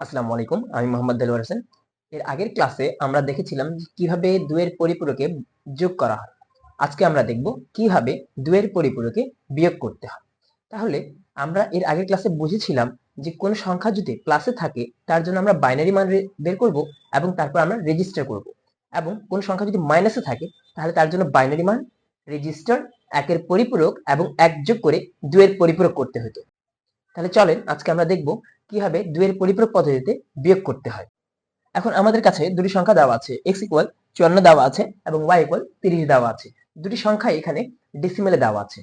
আসসালামু আলাইকুম, আমি মোহাম্মদ দেলোয়ার হোসেন। এর আগের ক্লাসে আমরা দেখেছিলাম কীভাবে দুয়ের পরিপূরকে যোগ করা হয়। আজকে আমরা দেখব কীভাবে দুয়ের পরিপূরকে বিয়োগ করতে হয়। তাহলে আমরা এর আগের ক্লাসে বুঝেছিলাম যে কোন সংখ্যা যদি প্লাসে থাকে, তার জন্য আমরা বাইনারি মান বের করব এবং তারপর আমরা রেজিস্টার করব। এবং কোন সংখ্যা যদি মাইনাসে থাকে, তাহলে তার জন্য বাইনারি মান রেজিস্টার একের পরিপূরক এবং এক যোগ করে দুয়ের পরিপূরক করতে হতো। তাহলে চলেন আজকে আমরা দেখব কীভাবে দুইয়ের পরিপূরক পদ্ধতিতে বিয়োগ করতে হয়? এখন আমাদের কাছে দুটি সংখ্যা দেওয়া আছে এক্স ইকুয়াল চুয়ান্ন দেওয়া আছে এবং ওয়াই ইকুয়াল তিরিশ দেওয়া আছে। দুটি সংখ্যা এখানে ডেসিমেলে দেওয়া আছে।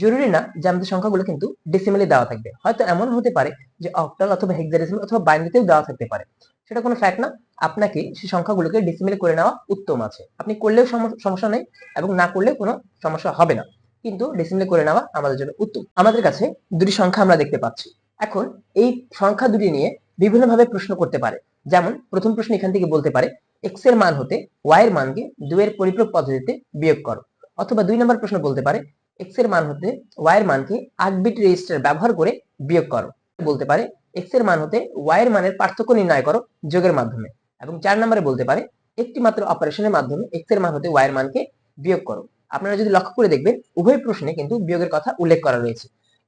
জরুরি না যে আমাদের সংখ্যাগুলো কিন্তু ডেসিমেলে দেওয়া থাকবে। হয়তো এমন হতে পারে যে অক্টাল অথবা হেক্সাডেসিমেল অথবা বাইনারিতেও দেওয়া থাকতে পারে। সেটা কোনো ফ্যাক্ট না। আপনাকে সেই সংখ্যাগুলোকে ডেসিমেলে করে নেওয়া উত্তম আছে। আপনি করলেও সমস্যা নেই এবং না করলেও কোনো সমস্যা হবে না। কিন্তু ডেসিমেলে করে নেওয়া আমাদের জন্য উত্তম। আমাদের কাছে দুটি সংখ্যা আমরা দেখতে পাচ্ছি। এখন এই সংখ্যা দুটি নিয়ে বিভিন্নভাবে প্রশ্ন করতে পারে। যেমন, প্রথম প্রশ্ন এখান থেকে বলতে পারে এক্সের মান হতে ওয়াই এর মানকে দুইয়ের পরিপূরক পদ্ধতিতে বিয়োগ করো। অথবা দুই নম্বর প্রশ্ন বলতে পারে এক্সের মান হতে ওয়াই এর মানকে আট বিট রেজিস্টার ব্যবহার করে বিয়োগ করো। বলতে পারে এক্সের মান হতে ওয়াই এর মানের পার্থক্য নির্ণয় করো যোগের মাধ্যমে। এবং চার নম্বরে বলতে পারে, একটি মাত্র অপারেশনের মাধ্যমে এক্সের মান হতে ওয়াই এর মানকে বিয়োগ করো। আপনারা যদি লক্ষ্য করে দেখবেন, উভয় প্রশ্নে কিন্তু বিয়োগের কথা উল্লেখ করা রয়েছে।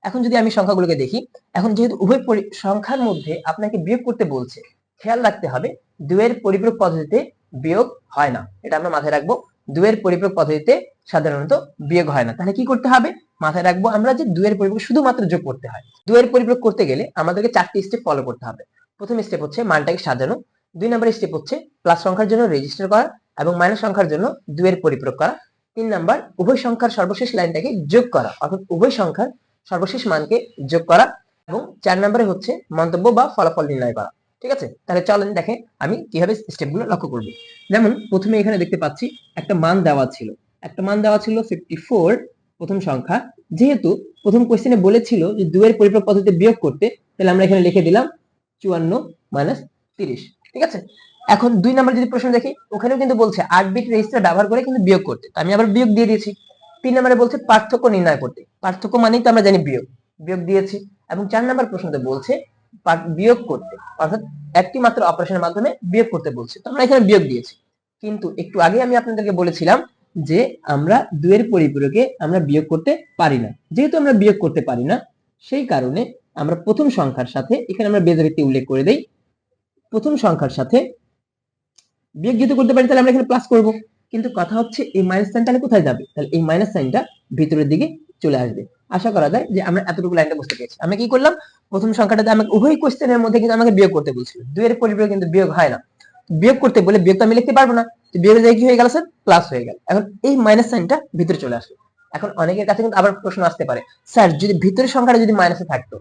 এখন যদি আমি সংখ্যাগুলোকে দেখি, এখন যেহেতু উভয় সংখ্যার মধ্যে আপনাকে বিয়োগ করতে বলছে, খেয়াল রাখতে হবে দুয়ের পরিপূরক পদ্ধতিতে বিয়োগ হয় না। এটা আমরা মাথায় রাখব দুয়ের পরিপূরক পদ্ধতিতে সাধারণত বিয়োগ হয় না। তাহলে কি করতে হবে? মাথায় রাখব আমরা যে দুয়ের পরিপূরক শুধুমাত্র যোগ করতে হয়। দুয়ের পরিপূরক করতে গেলে আমাদেরকে চারটি স্টেপ ফলো করতে হবে। প্রথম স্টেপ হচ্ছে মানটাকে সাজানো, দুই নম্বর স্টেপ হচ্ছে প্লাস সংখ্যার জন্য রেজিস্টার করা এবং মাইনাস সংখ্যার জন্য দুয়ের পরিপূরক করা। তিন নাম্বার উভয় সংখ্যার সর্বশেষ লাইনটাকে যোগ করা, অর্থাৎ উভয় সংখ্যার সর্বশেষ মানকে যোগ করা এবং চার নম্বরে হচ্ছে মন্তব্য বা ফলাফল নির্ণয় করা। ঠিক আছে? তাহলে চলেন দেখেন আমি কীভাবে স্টেপগুলো লক্ষ্য করব। যেমন, প্রথমে এখানে দেখতে পাচ্ছি একটা মান দেওয়া ছিল। একটা মান দেওয়া ছিল ফিফটি প্রথম সংখ্যা। যেহেতু প্রথম কোশ্চেনে বলেছিল যে দুয়ের পরিপূরক পদ্ধতিতে বিয়োগ করতে, তাহলে আমরা এখানে লিখে দিলাম চুয়ান্ন মাইনাস তিরিশ। ঠিক আছে? এখন দুই নাম্বার যদি প্রশ্ন দেখি, ওখানেও কিন্তু বলছে আট বিট রেজিস্টার ব্যবহার করে কিন্তু বিয়োগ করতে। আমি আবার বিয়োগ দিয়ে দিয়েছি। তিন নম্বরে বলছে পার্থক্য নির্ণয় করতে। পার্থক্য মানেই তো আমরা জানি বিয়োগ। বিয়োগ দিয়েছি এবং চার নম্বর প্রশ্নতে বলছে বিয়োগ করতে। অর্থাৎ একটি মাত্র অপারেশনের মাধ্যমে বিয়োগ করতে বলছে। তো আমরা এখানে বিয়োগ দিয়েছি। কিন্তু একটু আগে আমি আপনাদেরকে বলেছিলাম যে আমরা দুয়ের পরিপূরকে আমরা বিয়োগ করতে পারি না। যেহেতু আমরা বিয়োগ করতে পারি না, সেই কারণে আমরা প্রথম সংখ্যার সাথে এখানে আমরা বেজভিত্তি উল্লেখ করে দেই। প্রথম সংখ্যার সাথে বিয়োগ যেহেতু করতে পারি, তাহলে আমরা এখানে প্লাস করব। কিন্তু কথা হচ্ছে এই মাইনাস সাইন তাহলে কোথায় যাবে? তাহলে এই মাইনাস সাইনটা ভিতরের দিকে চলে আসবে। আশা করা যায় যে আমরা এতটুকু লাইনটা বুঝতে পেরেছি। আমি কি করলাম? প্রথম সংখ্যাটাতে আমাকে উভয় কোশ্চেনের মধ্যে কিন্তু আমাকে বিয়োগ করতে বলছিল। দুইয়ের পরিপূরক কিন্তু বিয়োগ হয় না। বিয়োগ করতে বলে বিয়োগ তো আমি লিখতে পারব না। বিয়োগের জায়গায় কি হয়ে গেল স্যার প্লাস হয়ে গেল। এখন এই মাইনাস সাইনটা ভিতরে চলে আসলো। এখন অনেকের কাছে কিন্তু আবার প্রশ্ন আসতে পারে স্যার যদি ভিতরের সংখ্যাটা যদি মাইনাসে থাকতো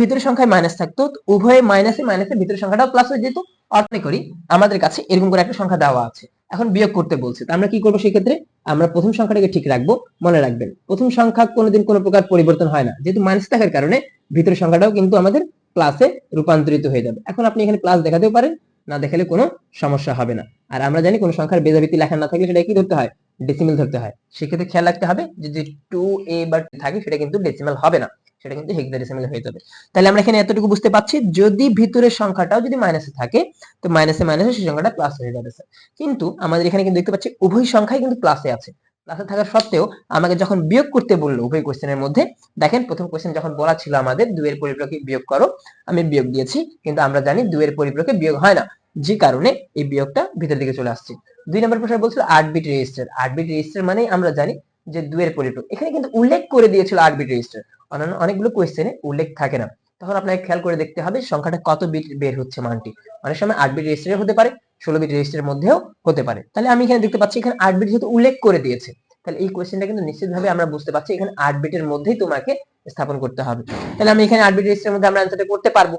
ভিতরের সংখ্যায় মাইনাস থাকতো উভয়ে মাইনাসে মাইনাসে ভিতরের সংখ্যাটাও প্লাস হয়ে যেত। অর্থ করি, আমাদের কাছে এরকম করে একটা সংখ্যা দেওয়া আছে। এখন বিয়োগ করতে বলছে। তো আমরা কি করব সেক্ষেত্রে? আমরা প্রথম সংখ্যাটাকে ঠিক রাখব, মনে রাখবেন। প্রথম সংখ্যা কোনোদিন কোনো প্রকার পরিবর্তন হয় না। যেহেতু মাইনাস থাকার কারণে ভিতরের সংখ্যাটাও কিন্তু আমাদের প্লাসে রূপান্তরিত হয়ে যাবে। এখন আপনি এখানে প্লাস দেখাতেও পারেন, না দেখালে কোনো সমস্যা হবে না। আর আমরা জানি কোনো সংখ্যার বেজাভিত্তি লেখা না থাকলে সেটা কি ধরতে হয়? ডেসিমেল ধরতে হয়। সেক্ষেত্রে খেয়াল রাখতে হবে যে যে টু এ বা থাকে, সেটা কিন্তু ডেসিমেল হবে না। সেটা কিন্তু হেক্সাডেসিমেল হয়ে যাবে। তাহলে আমরা এখানে এতটুকু বুঝতে পারছি, যদি ভিতরের সংখ্যাটাও যদি মাইনাসে থাকে, তো মাইনাসে মাইনাসে সেই সংখ্যাটা প্লাস হয়ে যাবে স্যার কিন্তু আমাদের এখানে কিন্তু দেখতে পাচ্ছি উভয় সংখ্যাই কিন্তু প্লাসে আছে। প্লাসে থাকা সত্ত্বেও আমাকে যখন বিয়োগ করতে বলল উভয় কোয়েশ্চেনের মধ্যে, দেখেন প্রথম কোশ্চেন যখন বলা ছিল আমাদের, দুইয়ের পরিপূরকে বিয়োগ করো, আমি বিয়োগ দিয়েছি, কিন্তু আমরা জানি দুইয়ের পরিপূরকে বিয়োগ হয় না। যে কারণে এই বিয়োগটা ভিতর দিকে চলে আসছে। দুই নম্বর প্রশ্ন বলছিল আট বিট রেজিস্টার আট বিট রেজিস্টার মানে আমরা জানি যে দুইয়ের পরিপূরক। এখানে কিন্তু উল্লেখ করে দিয়েছিল আট বিট রেজিস্টার অন্যান্য অনেকগুলো কোয়েশ্চেনে উল্লেখ থাকে না। তখন আপনাকে খেয়াল করে দেখতে হবে সংখ্যাটা কত বিট বের হচ্ছে মানটি। অনেক সময় আট বিট রেজিস্টারে হতে পারে, ষোলো বিট রেজিস্টারের মধ্যেও হতে পারে। তাহলে আমি এখানে দেখতে পাচ্ছি এখানে আট বিট যেহেতু উল্লেখ করে দিয়েছে, তাহলে এই কোয়েশ্চেনটা কিন্তু নিশ্চিতভাবে আমরা বুঝতে পারছি এখানে আট বিটের মধ্যেই তোমাকে স্থাপন করতে হবে। তাহলে আমি এখানে আট বিট রেজিস্টারের মধ্যে আমরা অ্যান্সারটা করতে পারব।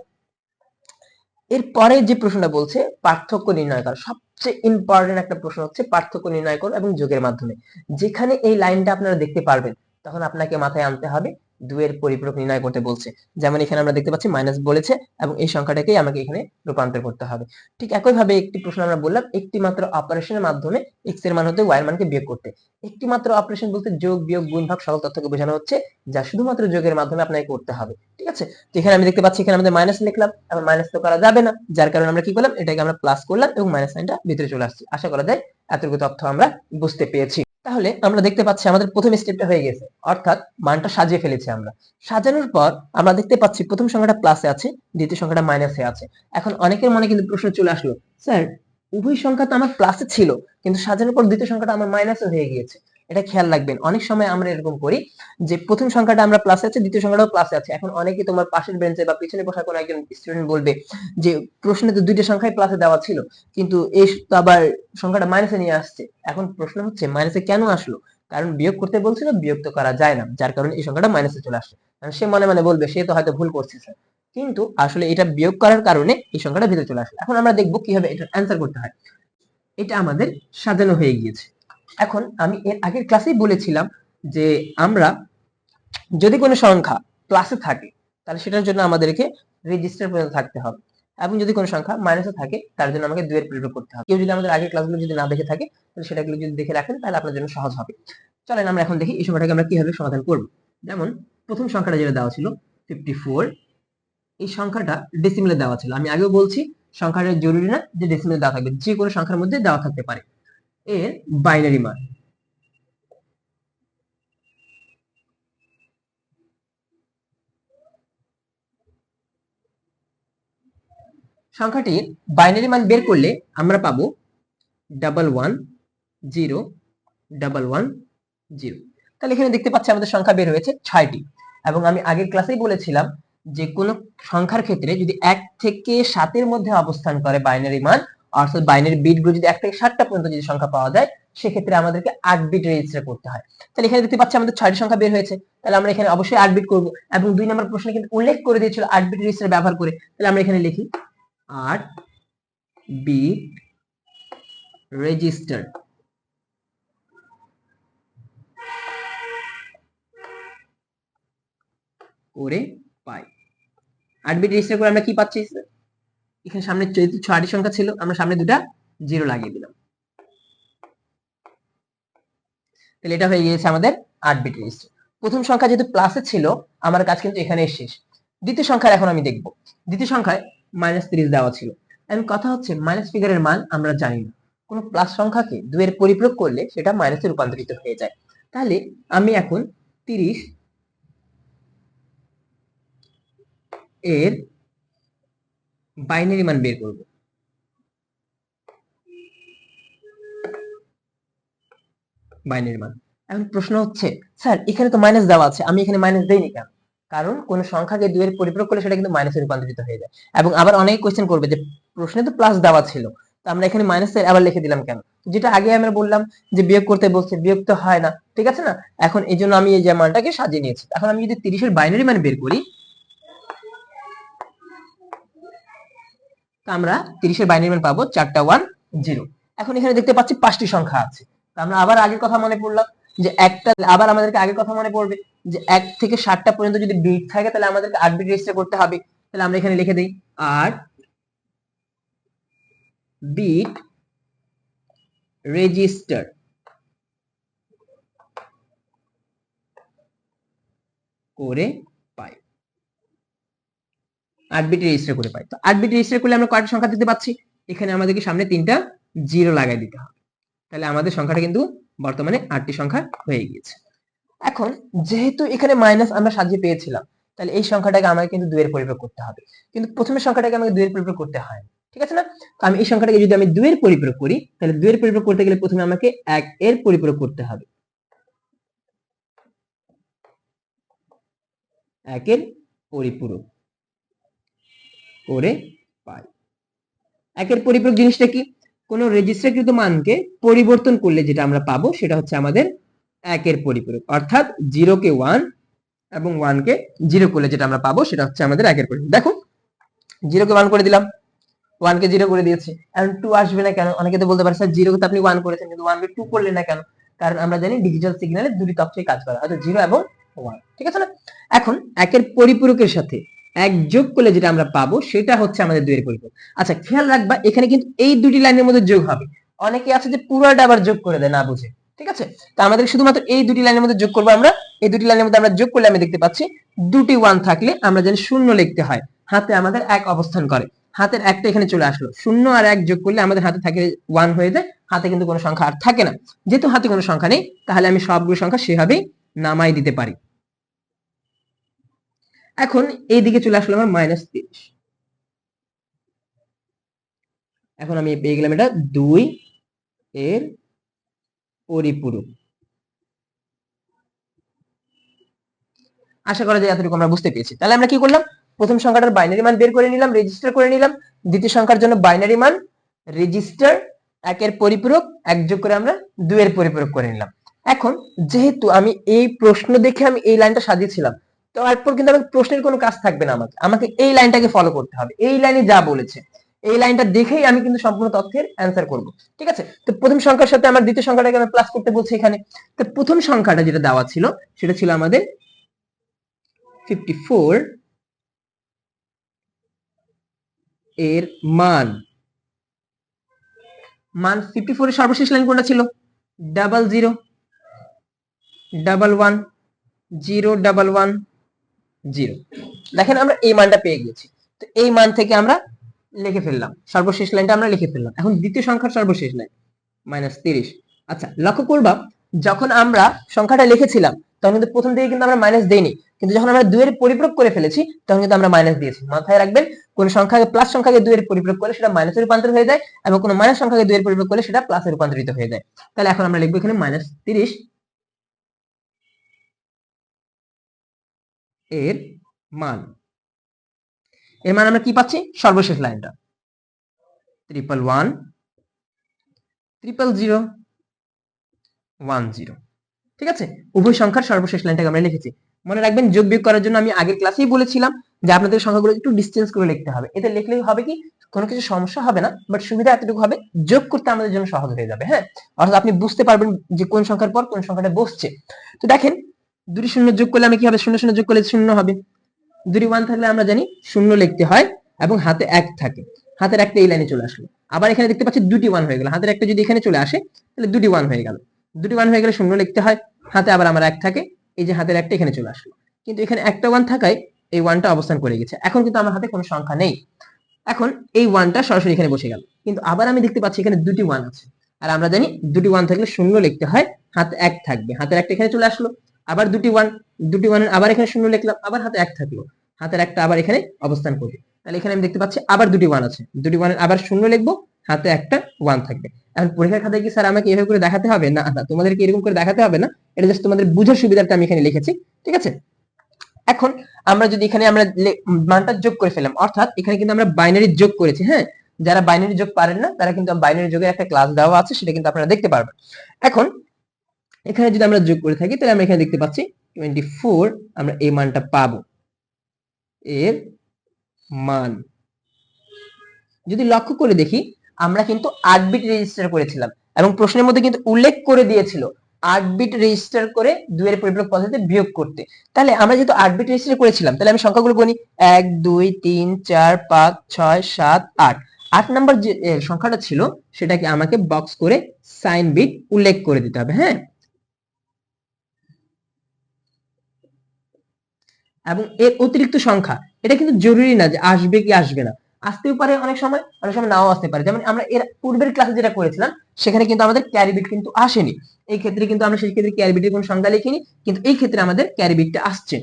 এরপরে যে প্রশ্নটা বলছে, পার্থক্য নির্ণয় করা। সবচেয়ে ইম্পর্টেন্ট একটা প্রশ্ন হচ্ছে পার্থক্য নির্ণয় করো এবং যোগের মাধ্যমে। যেখানে এই লাইনটা আপনারা দেখতে পারবেন, তখন আপনাকে মাথায় আনতে হবে দুয়ের পরিপূরক নির্ণয় করতে বলছে। যেমন এখানে আমরা দেখতে পাচ্ছি মাইনাস বলেছে এবং এই সংখ্যাটাকেই আমাকে এখানে রূপান্তর করতে হবে। ঠিক একইভাবে একটি প্রশ্ন আমরা বললাম একটি মাত্র অপারেশনের মাধ্যমে এক্সের মান হতে ওয়াই এর মানকে বিয়োগ করতে। একটি মাত্র অপারেশন বলতে যোগ, বিয়োগ, গুণ, ভাগ সকল তথ্যকে বোঝানো হচ্ছে, যা শুধুমাত্র যোগের মাধ্যমে আপনাকে করতে হবে। ঠিক আছে? তো এখানে আমি দেখতে পাচ্ছি এখানে আমাদের মাইনাস লিখলাম এবং মাইনাস তো করা যাবে না, যার কারণে আমরা কি করলাম? এটাকে আমরা প্লাস করলাম এবং মাইনাস সাইনটা ভিতরে চলে আসছে। আশা করা যায় এতটুকু তথ্য আমরা বুঝতে পেরেছি। তাহলে আমরা দেখতে পাচ্ছি আমাদের প্রথম স্টেপটা হয়ে গেছে। অর্থাৎ মানটা সাজিয়ে ফেলেছি আমরা। সাজানোর পর আমরা দেখতে পাচ্ছি প্রথম সংখ্যাটা প্লাসে আছে, দ্বিতীয় সংখ্যাটা মাইনাসে আছে। এখন অনেকের মনে কিন্তু প্রশ্ন চলে আসলো, স্যার, উভয় সংখ্যা তো আমার প্লাসে ছিল, কিন্তু সাজানোর পর দ্বিতীয় সংখ্যাটা আমার মাইনাসে হয়ে গিয়েছে। এটা খেয়াল রাখবেন। অনেক সময় আমরা এরকম করি যে প্রথম সংখ্যাটা আমরা প্লাসে আছে, দ্বিতীয় সংখ্যাটাও প্লাসে আছে। এখন অনেকে তোমার পাশের বেঞ্চে বা পিছনে বসা কোনো একজন স্টুডেন্ট বলবে যে, প্রশ্নে তো দুইটা সংখ্যায় প্লাসে দেওয়া ছিল, কিন্তু এই তো আবার সংখ্যাটা মাইনাসে নিয়ে আসছে। এখন প্রশ্ন হচ্ছে মাইনাসে কেন আসলো? কারণ বিয়োগ করতে বলছিল, বিয়োগ তো করা যায় না, যার কারণে এই সংখ্যাটা মাইনাসে চলে আসছে। সে মনে মনে বলবে, সে তো হয়তো ভুল করছে স্যার কিন্তু আসলে এটা বিয়োগ করার কারণে এই সংখ্যাটা ভিতরে চলে আসে। এখন আমরা দেখব কীভাবে এটা অ্যান্সার করতে হয়। এটা আমাদের সাজানো হয়ে গিয়েছে। এখন আমি এর আগের ক্লাসেই বলেছিলাম যে আমরা যদি কোনো সংখ্যা প্লাসে থাকে, তাহলে সেটার জন্য আমাদেরকে রেজিস্টার পর্যন্ত থাকতে হবে। এবং যদি কোনো সংখ্যা মাইনাসে থাকে, তার জন্য আমাকে দুয়ের প্রয়োগ করতে হবে। কেউ যদি আমাদের আগের ক্লাসগুলো যদি না দেখে থাকে, তাহলে সেটাগুলো যদি দেখে রাখেন, তাহলে আপনার জন্য সহজ হবে। চলেন আমরা এখন দেখি এই সংখ্যাটাকে আমরা কীভাবে সমাধান করব। যেমন, প্রথম সংখ্যাটা যেটা দেওয়া ছিল ফিফটি ফোর এই সংখ্যাটা ডেসিমেলে দেওয়া ছিল। আমি আগেও বলছি, সংখ্যাটা জরুরি না যে ডেসিমেলে দেওয়া থাকবে। যে কোনো সংখ্যার মধ্যে দেওয়া থাকতে পারে। এর বাইনারি মান। সংখ্যাটির বাইনারি মান বের করলে আমরা পাবো double one zero double one zero তাহলে এখানে দেখতে পাচ্ছি আমাদের সংখ্যা বের হয়েছে ছয়টি। এবং আমি আগের ক্লাসেই বলেছিলাম যে কোনো সংখ্যার ক্ষেত্রে যদি এক থেকে সাতের মধ্যে অবস্থান করে বাইনারি মান অর্থাৎ বাইনারি বিটগুলো যদি এক থেকে সাতটা পর্যন্ত যদি সংখ্যা পাওয়া যায়, সেক্ষেত্রে আমাদেরকে আট বিট রেজিস্টার করতে হয়। তাহলে এখানে দেখতে পাচ্ছি আমাদের ছয়টি সংখ্যা বের হয়েছে। তাহলে আমরা এখানে অবশ্যই আট বিট করব এবং দুই নম্বর প্রশ্নে কিন্তু উল্লেখ করে দিয়েছিল আট বিট রেজিস্টার ব্যবহার করে। তাহলে আমরা এখানে লিখি, আট বিট রেজিস্টার করে পাই। আট বিট রেজিস্টার করে আমরা কি পাচ্ছি? এখানে সামনে যেহেতু ছয়টি সংখ্যা ছিল, আমরা সামনে দুটা জিরো লাগিয়ে দিলাম। তাহলে এটা হয়ে গিয়েছে আমাদের আট বিট রেজিস্টার প্রথম সংখ্যা যেহেতু প্লাসে ছিল, আমার কাজ কিন্তু এখানে শেষ। দ্বিতীয় সংখ্যার এখন আমি দেখব। দ্বিতীয় সংখ্যায় মাইনাস তিরিশ দেওয়া ছিল। এখন কথা হচ্ছে মাইনাস ফিগারের মান আমরা জানি না। কোনো প্লাস সংখ্যাকে দুয়ের পরিপ্রয়োগ করলে সেটা মাইনাসে রূপান্তরিত হয়ে যায়। তাহলে আমি এখন তিরিশ এর বাইনারি মান বের করব। বাইনারি মান। এখন প্রশ্ন হচ্ছে, স্যার, এখানে তো মাইনাস দেওয়া আছে, আমি এখানে মাইনাস দেইনি কেন? কারণ কোন সংখ্যাকে দুইয়ের পরিপ্রয়োগ করলে সেটা কিন্তু মাইনাসে রূপান্তরিত হয়ে যায়। এবং আবার অনেক কোয়েশ্চেন করবে যে, প্রশ্নে তো প্লাস দেওয়া ছিল, তো আমরা এখানে মাইনাসের আবার লিখে দিলাম কেন? যেটা আগে আমরা বললাম যে, বিয়োগ করতে বলছে, বিয়োগ তো হয় না, ঠিক আছে না? এখন এই জন্য আমি এই যে মানটাকে সাজিয়ে নিয়েছি। এখন আমি যদি তিরিশের বাইনারি মান বের করি আমরা তিরিশের বাইনারি পাবো চারটা ওয়ান জিরো এখন এখানে দেখতে পাচ্ছি পাঁচটি সংখ্যা আছে। আমরা আবার আগের কথা মনে পড়লাম যে একটা আবার আমাদেরকে আগের কথা মনে পড়বে যে এক থেকে ষাটটা পর্যন্ত যদি বিট থাকে তাহলে আমাদেরকে আট বিট রেজিস্টার করতে হবে। তাহলে আমরা এখানে লিখে দিই আট বিট রেজিস্টার করে আট রেজিস্টার করে পাই। তো রেজিস্টার করলে আমরা সংখ্যা দিতে পাচ্ছি? এখানে আমাদেরকে সামনে তিনটা জিরো লাগাই দিতে হবে। তাহলে আমাদের সংখ্যাটা কিন্তু বর্তমানে আটটি সংখ্যা হয়ে গিয়েছে। এখন যেহেতু এখানে মাইনাস আমরা সাজিয়ে পেয়েছিলাম, তাহলে এই সংখ্যাটাকে আমাকে কিন্তু পরিপ্রয়োগ করতে হবে। কিন্তু প্রথমে সংখ্যাটাকে আমাকে পরিপ্রয়োগ করতে হয়। ঠিক আছে না? তো আমি এই সংখ্যাটাকে যদি আমি দুইয়ের পরিপ্রয়োগ করি, তাহলে দুইয়ের পরিপ্রয়োগ করতে গেলে প্রথমে আমাকে এক এর পরিপ্রয়োগ করতে হবে। একের পরিপূরক। করে পাই। একের পরিপূরক জিনিসটা কি? কোন রেজিস্টারকৃত মানকে পরিবর্তন করলে যেটা আমরা পাবো সেটা হচ্ছে আমাদের একের পরিপূরক। অর্থাৎ জিরো কে ওয়ান এবং ওয়ান কে জিরো করলে যেটা আমরা পাবো সেটা হচ্ছে আমাদের একের পরিপূরক। দেখো জিরো কে ওয়ান করে দিলাম। ওয়ান কে জিরো করে দিয়েছি। এখন টু আসবে না কেন? অনেকে তো বলতে পারে, স্যার জিরো তো আপনি ওয়ান করেছেন, কিন্তু ওয়ান কে টু করলে না কেন? কারণ আমরা জানি ডিজিটাল সিগন্যালে দুটি তথ্যই কাজ করে, হয়তো জিরো এবং ওয়ান ঠিক আছে না? এখন একের পরিপূরকের সাথে এক যোগ করলে যেটা আমরা পাবো, সেটা হচ্ছে আমাদের দুইয়ের পরিপূরক। আচ্ছা খেয়াল রাখবা, এখানে কিন্তু এই দুটি লাইনের মধ্যে যোগ হবে। অনেকে আছে যে পুরোটা আবার যোগ করে দেয় না বুঝে, ঠিক আছে? তো আমাদের শুধুমাত্র এই দুটি লাইনের মধ্যে যোগ করব আমরা। এই দুটি লাইনের মধ্যে আমরা যোগ করলে আমি দেখতে পাচ্ছি, দুটি ওয়ান থাকলে আমরা যেন শূন্য লিখতে হয়। হাতে আমাদের এক অবস্থান করে। হাতের একটা এখানে চলে আসলো। শূন্য আর এক যোগ করলে আমাদের হাতে থাকে ওয়ান হয়ে যায়, হাতে কিন্তু কোনো সংখ্যা আর থাকে না। যেহেতু হাতে কোনো সংখ্যা নেই, তাহলে আমি সবগুলো সংখ্যা সেভাবেই নামাই দিতে পারি। এখন এই দিকে চলে আসলো আমার মাইনাস তিরিশ। এখন আমি পেয়ে গেলাম এটা দুই এর পরিপূরক। আশা করা যায় এতটুকু আমরা বুঝতে পেরেছি। তাহলে আমরা কি করলাম? প্রথম সংখ্যাটার বাইনারি মান বের করে নিলাম রেজিস্টার করে নিলাম। দ্বিতীয় সংখ্যার জন্য বাইনারি মান রেজিস্টার একের পরিপূরক, এক যোগ করে আমরা দুইয়ের পরিপূরক করে নিলাম। এখন যেহেতু আমি এই প্রশ্ন দেখে আমি এই লাইনটা সাজিয়েছিলাম তো এরপর কিন্তু আমার প্রশ্নের কোনো কাজ থাকবে না আমাকে। আমাকে এই লাইনটাকে ফলো করতে হবে। এই লাইনে যা বলেছে, এই লাইনটা দেখেই আমি কিন্তু সম্পূর্ণ তথ্যের অ্যান্সার করব। ঠিক আছে? তো প্রথম সংখ্যার সাথে আমার দ্বিতীয় সংখ্যাটাকে আমি প্লাস করতে বলছি এখানে। তো প্রথম সংখ্যাটা যেটা দেওয়া ছিল, সেটা ছিল আমাদের ফিফটি এর মান। মান ফিফটি এর সর্বশেষ লাইন কোনটা ছিল? Double zero double one zero double one zero. দেখেন আমরা এই মানটা পেয়ে গেছি তো এই মান থেকে আমরা লিখে ফেললাম। সর্বশেষ লাইনটা আমরা লিখে ফেললাম। এখন দ্বিতীয় সংখ্যার সর্বশেষ লাইন মাইনাস তিরিশ। আচ্ছা লক্ষ্য করবা, যখন আমরা সংখ্যাটা লিখেছিলাম, তখন কিন্তু প্রথম দিকে কিন্তু আমরা মাইনাস দেইনি। কিন্তু যখন আমরা দুইয়ের পরিপ্রয়োগ করে ফেলেছি, তখন কিন্তু আমরা মাইনাস দিয়েছি। মাথায় রাখবেন, কোন সংখ্যাকে প্লাস সংখ্যাকে দুইয়ের পরিপ্রয়োগ করলে সেটা মাইনাসে রূপান্তর হয়ে যায়, এবং কোন মাইনাস সংখ্যাকে দুইয়ের পরিপ্রয়োগ করলে সেটা প্লাসে রূপান্তরিত হয়ে যায়। তাহলে এখন আমরা লিখব এখানে মাইনাস তিরিশ এর মান। এর মান আমরা কি পাচ্ছি? সর্বশেষ লাইনটা। Triple one triple zero one zero ঠিক আছে? উভয় সংখ্যার সর্বশেষ লাইনটাকে আমরা লিখেছি। মনে রাখবেন, যোগ বিয়োগ করার জন্য আমি আগের ক্লাসেই বলেছিলাম যে আপনাদের সংখ্যাগুলো একটু ডিস্টেন্স করে লিখতে হবে। এতে লিখলেই হবে কি? কোনো কিছু সমস্যা হবে না বাট সুবিধা এতটুকু হবে, যোগ করতে আমাদের জন্য সহজ হয়ে যাবে হ্যাঁ? অর্থাৎ আপনি বুঝতে পারবেন যে কোন সংখ্যার পর কোন সংখ্যাটা বসছে। তো দেখেন দুটি শূন্য যোগ করলে আমি কি হবে শূন্য শূন্য যোগ করলে শূন্য হবে? দুটি ওয়ান থাকলে আমরা জানি শূন্য লিখতে হয় এবং হাতে এক থাকে। হাতের একটা এই লাইনে চলে আসলো। আবার এখানে দেখতে পাচ্ছি দুটি ওয়ান হয়ে গেল। হাতের একটা যদি এখানে চলে আসে, তাহলে দুটি ওয়ান হয়ে গেল। দুটি ওয়ান হয়ে গেলে শূন্য লিখতে হয়। হাতে আবার আমার এক থাকে। এই যে হাতের একটা এখানে চলে আসলো। কিন্তু এখানে একটা ওয়ান থাকায় এই ওয়ানটা অবস্থান করে গেছে। এখন কিন্তু আমার হাতে কোনো সংখ্যা নেই। এখন এই ওয়ানটা সরাসরি এখানে বসে গেল। কিন্তু আবার আমি দেখতে পাচ্ছি এখানে দুটি ওয়ান আছে। আর আমরা জানি দুটি ওয়ান থাকলে শূন্য লিখতে হয়। হাতে এক থাকবে। হাতের একটা এখানে চলে আসলো। আবার দুটি ওয়ান দুটি ওয়ান আবার এখানে শূন্য লিখলাম, আবার হাতে এক থাকল। হাতের একটা আবার এখানে অবস্থান করবে। তাহলে এখানে আমি দেখতে পাচ্ছি আবার দুটি ওয়ান আছে। দুটি ওয়ানের আবার শূন্য লিখব, হাতে একটা ওয়ান থাকবে। এখন পরীক্ষার খাতায় কি স্যার আমাকে এভাবে করে দেখাতে হবে? না না, তোমাদেরকে এরকম করে দেখাতে হবে না। এটা জাস্ট তোমাদের বুঝার সুবিধাটা আমি এখানে লিখেছি, ঠিক আছে? এখন আমরা যদি এখানে আমরা মানটা যোগ করে ফেলাম অর্থাৎ এখানে কিন্তু আমরা বাইনারি যোগ করেছি হ্যাঁ? যারা বাইনারি যোগ পারেন না, তারা কিন্তু বাইনারি যোগের একটা ক্লাস দেওয়া আছে, সেটা কিন্তু আপনারা দেখতে পারবেন। এখন এখানে যদি আমরা যোগ করে থাকি, তাহলে আমরা এখানে দেখতে পাচ্ছি টোয়েন্টি ফোর আমরা এই মানটা পাবো। এর মান। যদি লক্ষ্য করে দেখি, আমরা কিন্তু আট বিট রেজিস্টার করেছিলাম এবং প্রশ্নের মধ্যে কিন্তু উল্লেখ করে দিয়েছিল আট বিট রেজিস্টার করে দুইয়ের পরিপূরক পদ্ধতিতে বিয়োগ করতে। তাহলে আমরা যেহেতু আট বিট রেজিস্টার করেছিলাম, তাহলে আমি সংখ্যাগুলো গণি এক, দুই, তিন, চার, পাঁচ, ছয়, সাত, আট। আট নাম্বার যে সংখ্যাটা ছিল, সেটাকে আমাকে বক্স করে সাইন বিট উল্লেখ করে দিতে হবে হ্যাঁ? এবং এর অতিরিক্ত সংখ্যা, এটা কিন্তু জরুরি না যে আসবে কি আসবে না। আসতেও পারে অনেক সময় অনেক সময় নাও আসতে পারে। যেমন আমরা এর পূর্বের ক্লাসে যেটা করেছিলাম, সেখানে কিন্তু আমাদের ক্যারি বিট কিন্তু আসেনি। এই ক্ষেত্রে কিন্তু আমরা সেই ক্ষেত্রে ক্যারি বিটের কোনো সংখ্যা লিখিনি, কিন্তু এই ক্ষেত্রে আমাদের ক্যারিবিটটা আসছে।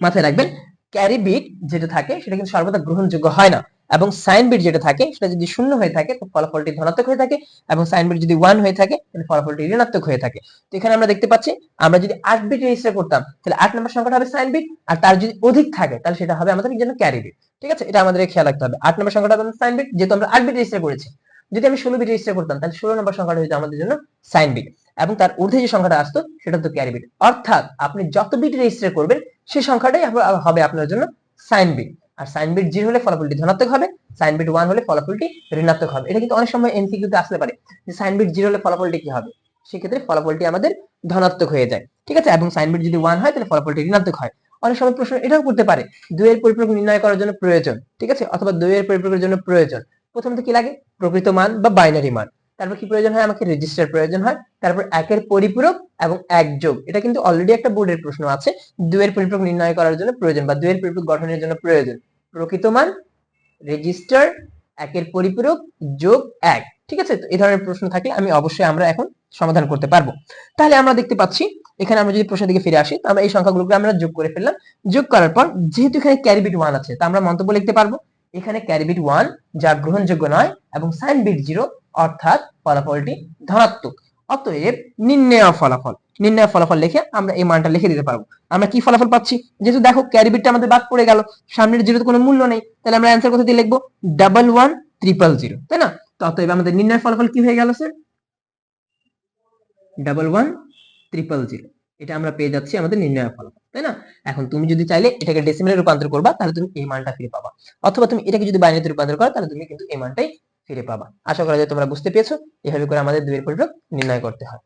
মাথায় রাখবেন ক্যারিবিট যেটা থাকে, সেটা কিন্তু সর্বদা গ্রহণযোগ্য হয় না। এবং সাইন বিট যেটা থাকে, সেটা যদি শূন্য হয়ে থাকে তো ফলাফলটি ধনাত্মক হয়ে থাকে এবং সাইন বিট যদি ওয়ান হয়ে থাকে, তাহলে ফলাফলটি ঋণাত্মক হয়ে থাকে। তো এখানে আমরা দেখতে পাচ্ছি, আমরা যদি আট বিট রেজিস্টার করতাম, তাহলে আট নম্বর সংখ্যাটা হবে সাইন বিট আর তার যদি অধিক থাকে, তাহলে সেটা হবে আমাদের জন্য ক্যারি বিট ঠিক আছে? এটা আমাদের খেয়াল রাখতে হবে। আট নম্বর সংখ্যাটা হবে সাইন বিট যেহেতু আমরা আট বিট রেজিস্টার করেছি। যদি আমি ষোলো বিট রেজিস্টার করতাম, তাহলে ষোলো নম্বর সংখ্যাটা হচ্ছে আমাদের জন্য সাইন বিট এবং তার ঊর্ধ্বে যে সংখ্যাটা আসতো, সেটা তো ক্যারি বিট অর্থাৎ আপনি যত বিট রেজিস্টার করবেন সেই সংখ্যাটাই হবে আপনার জন্য সাইন বিট আর সাইন বিট জিরো হলে ফলাফলটি ধনাত্মক হবে সাইন বিট ওয়ান হলে ফলাফলটি ঋণাত্মক হবে। এটা কিন্তু অনেক সময় এমসিকিউতে আসতে পারে যে সাইন বিট জিরো হলে ফলাফলটি কি হবে? সেক্ষেত্রে ফলাফলটি আমাদের ধনাত্মক হয়ে যায়। ঠিক আছে? এবং সাইন বিট যদি ওয়ান হয়, তাহলে ফলাফলটি ঋণাত্মক হয়। অনেক সময় প্রশ্ন এটাও করতে পারে, দুইয়ের পরিপূরক নির্ণয় করার জন্য প্রয়োজন। ঠিক আছে? অথবা দুইয়ের পরিপূরকের জন্য প্রয়োজন। প্রথমত কি লাগে? প্রকৃত মান বা বাইনারি মান। তারপর কি প্রয়োজন হয়? আমাকে রেজিস্টার প্রয়োজন হয়। তারপর একের পরিপূরক এবং এক যোগ। এটা কিন্তু অলরেডি একটা বোর্ডের প্রশ্ন আছে। দুইয়ের পরিপূরক নির্ণয় করার জন্য প্রয়োজন বা দুইয়ের পরিপূরক গঠনের জন্য প্রয়োজন। প্রকৃত মান রেজিস্টার একের পরিপূরক, যোগ এক। ঠিক আছে? তো এই ধরনের প্রশ্ন থাকলে আমি অবশ্যই আমরা এখন সমাধান করতে পারব। তাহলে আমরা দেখতে পাচ্ছি, এখানে আমরা যদি প্রশ্নের দিকে ফিরে আসি, তো আমরা এই সংখ্যাগুলোকে আমরা যোগ করে ফেললাম। যোগ করার পর, যেহেতু এখানে ক্যারি বিট ওয়ান আছে, তা আমরা মন্তব্য লিখতে পারব। এখানে ক্যারি বিট ওয়ান যা গ্রহণযোগ্য নয় এবং সাইন বিট জিরো অর্থাৎ ফলাফলটি ধনাত্মক। অতএব নির্ণয় ফলাফল। নির্ণয় ফলাফল লিখে আমরা এই মানটা লিখে দিতে পারব। আমরা কি ফলাফল পাচ্ছি? যেহেতু দেখো ক্যারি বিটটা আমাদের বাদ পড়ে গেল, সামনের জিরোতে কোনো মূল্য নেই, তাহলে আমরা অ্যান্সার কোথা দিয়ে লিখব? ডাবল ওয়ান ট্রিপল জিরো তাই না? অতএব আমাদের নির্ণয় ফলাফল কি হয়ে গেল sir double one triple zero এটা আমরা পেয়ে যাচ্ছি আমাদের নির্ণয় ফলাফল, তাই না? এখন তুমি যদি চাইলে এটাকে ডেসিমেলে রূপান্তর করবা, তাহলে তুমি এই মানটা ফিরে পাবা। অথবা তুমি এটাকে যদি বাইনারিতে রূপান্তর করো, তাহলে তুমি কিন্তু এই মানটাই ফিরে পাবা। আশা করা যায় তোমরা বুঝতে পেরেছ। এভাবে করে আমাদের দুইয়ের পরিপূরক নির্ণয় করতে হয়।